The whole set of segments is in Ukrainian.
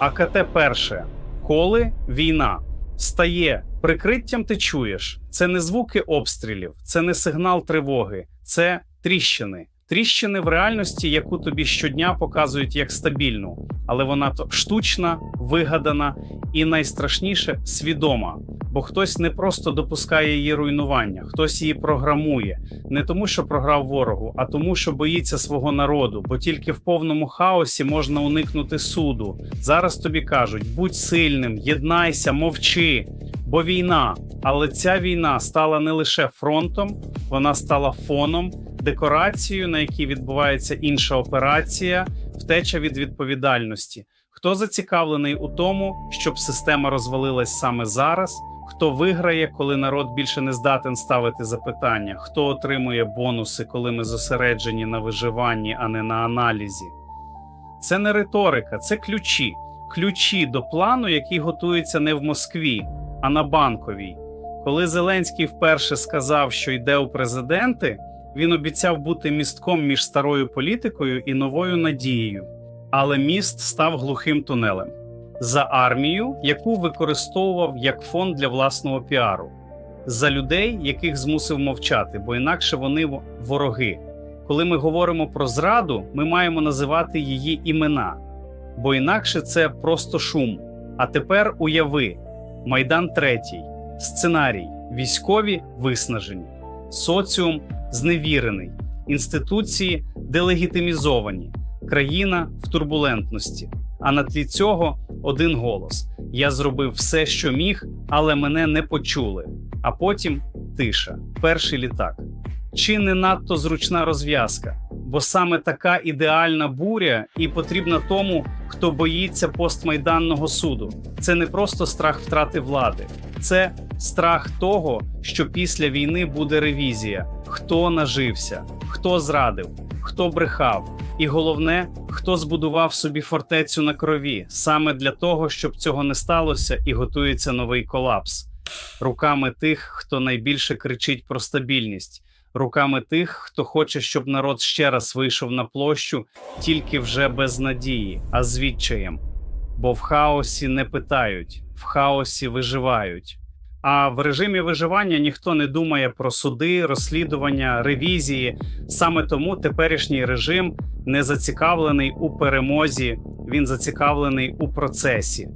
АКТ перше. Коли війна стає прикриттям, ти чуєш. Це не звуки обстрілів, це не сигнал тривоги, це тріщини. Тріщини в реальності, яку тобі щодня показують як стабільну, але вона штучна, вигадана і найстрашніше свідома. Бо хтось не просто допускає її руйнування, хтось її програмує не тому, що програв ворогу, а тому, що боїться свого народу, бо тільки в повному хаосі можна уникнути суду. Зараз тобі кажуть: будь сильним, єднайся, мовчи, бо війна. Але ця війна стала не лише фронтом, вона стала фоном, декорацією, на якій відбувається інша операція, втеча від відповідальності. Хто зацікавлений у тому, щоб система розвалилась саме зараз? Хто виграє, коли народ більше не здатен ставити запитання? Хто отримує бонуси, коли ми зосереджені на виживанні, а не на аналізі? Це не риторика, це ключі. Ключі до плану, який готується не в Москві, а на банковій. Коли Зеленський вперше сказав, що йде у президенти, він обіцяв бути містком між старою політикою і новою надією. Але міст став глухим тунелем за армію, яку використовував як фонд для власного піару, за людей, яких змусив мовчати, бо інакше вони вороги. Коли ми говоримо про зраду, ми маємо називати її імена, бо інакше це просто шум. А тепер уяви: Майдан третій, сценарій, військові виснажені, соціум зневірений, інституції делегітимізовані, країна в турбулентності. А на тлі цього один голос: Я зробив все, що міг, але мене не почули. А потім тиша, перший літак. Чи не надто зручна розв'язка? Бо саме така ідеальна буря і потрібна тому, хто боїться постмайданного суду. Це не просто страх втрати влади, це страх того, що після війни буде ревізія: хто нажився, хто зрадив, хто брехав, і головне, хто збудував собі фортецю на крові саме для того, щоб цього не сталося, і готується новий колапс руками тих, хто найбільше кричить про стабільність, руками тих, хто хоче, щоб народ ще раз вийшов на площу, тільки вже без надії, а з відчаєм. Бо в хаосі не питають, в хаосі виживають. А в режимі виживання ніхто не думає про суди, розслідування, ревізії. Саме тому теперішній режим не зацікавлений у перемозі, він зацікавлений у процесі,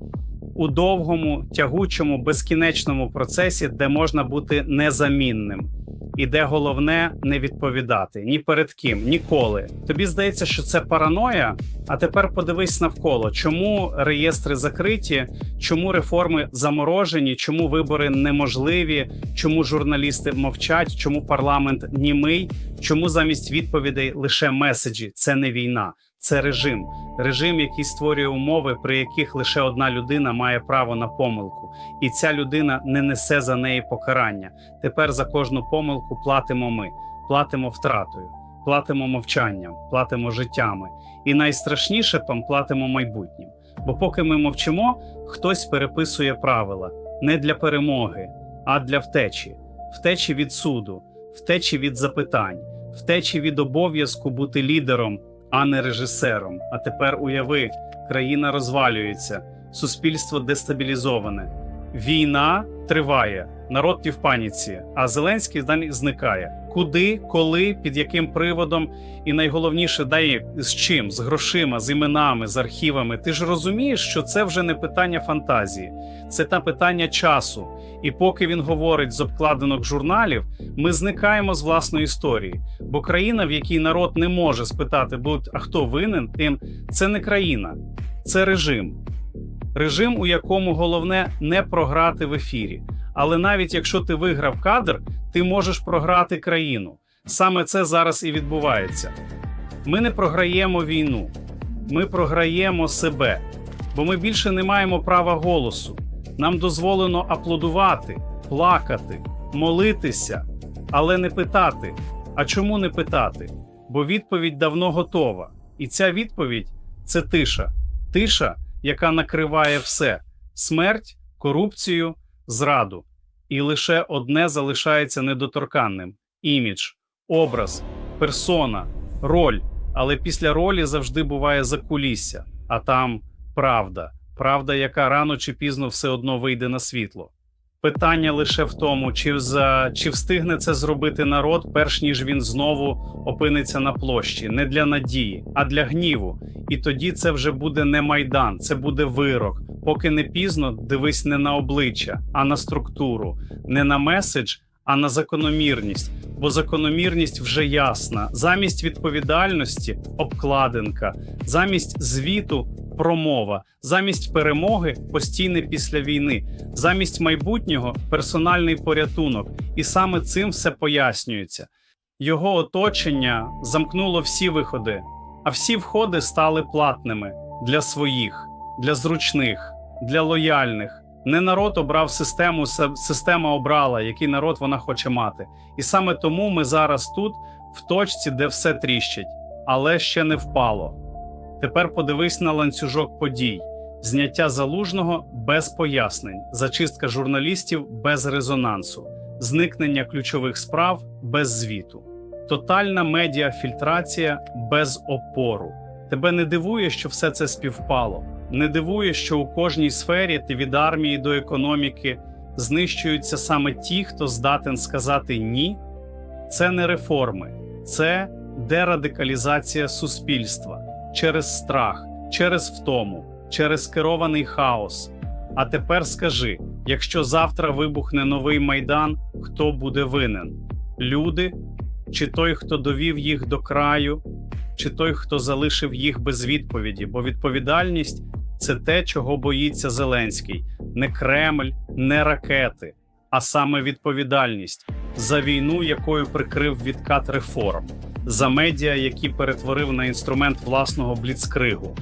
у довгому, тягучому, безкінечному процесі, де можна бути незамінним. І де головне не відповідати. Ні перед ким, ніколи. Тобі здається, що це параноя. А тепер подивись навколо, чому реєстри закриті, чому реформи заморожені, чому вибори неможливі, чому журналісти мовчать, чому парламент німий, чому замість відповідей лише меседжі. Це не війна, це режим. Режим, який створює умови, при яких лише одна людина має право на помилку, і ця людина не несе за неї покарання. Тепер за кожну помилку платимо ми, платимо втратою, платимо мовчанням, платимо життями. І найстрашніше там платимо майбутнім. Бо поки ми мовчимо, хтось переписує правила не для перемоги, а для втечі, втечі від суду, втечі від запитань, втечі від обов'язку бути лідером, а не режисером. А тепер уяви, країна розвалюється, суспільство дестабілізоване, війна триває, народ і в паніці, а Зеленський далі зникає. Куди, коли, під яким приводом, і найголовніше, дай з чим, з грошима, з іменами, з архівами. Ти ж розумієш, що це вже не питання фантазії, це та питання часу. І поки він говорить з обкладинок журналів, ми зникаємо з власної історії. Бо країна, в якій народ не може спитати, будь а хто винен, тим це не країна, це режим. Режим, у якому головне не програти в ефірі. Але навіть якщо ти виграв кадр, ти можеш програти країну. Саме це зараз і відбувається. Ми не програємо війну, ми програємо себе, бо ми більше не маємо права голосу. Нам дозволено аплодувати, плакати, молитися, але не питати. А чому не питати? Бо відповідь давно готова. І ця відповідь це тиша. Тиша, яка накриває все: смерть, корупцію, зраду. І лише одне залишається недоторканним: імідж, образ, персона, роль. Але після ролі завжди буває закулісся, а там правда, правда, яка рано чи пізно все одно вийде на світло. Питання лише в тому, чи, за, чи встигне це зробити народ, перш ніж він знову опиниться на площі, не для надії, а для гніву. І тоді це вже буде не майдан, це буде вирок. Поки не пізно, дивись не на обличчя, а на структуру, не на меседж, а на закономірність. Бо закономірність вже ясна. Замість відповідальності обкладинка, замість звіту промова, замість перемоги постійне після війни, замість майбутнього персональний порятунок. І саме цим все пояснюється. Його оточення замкнуло всі виходи, а всі входи стали платними для своїх, для зручних, для лояльних. Не народ обрав систему, система обрала, який народ вона хоче мати. І саме тому ми зараз тут, в точці, де все тріщить, але ще не впало. Тепер подивись на ланцюжок подій: зняття залужного без пояснень, зачистка журналістів без резонансу, зникнення ключових справ без звіту, тотальна медіафільтрація без опору. Тебе не дивує, що все це співпало. Не дивує, що у кожній сфері ти від армії до економіки знищуються саме ті, хто здатен сказати ні. Це не реформи, це дерадикалізація суспільства через страх, через втому, через керований хаос. А тепер скажи: якщо завтра вибухне новий майдан, хто буде винен? Люди, чи той, хто довів їх до краю, чи той, хто залишив їх без відповіді? Бо відповідальність це те, чого боїться Зеленський, не Кремль, не ракети, а саме відповідальність за війну, якою прикрив відкат реформ, за медіа, які перетворив на інструмент власного бліцкригу,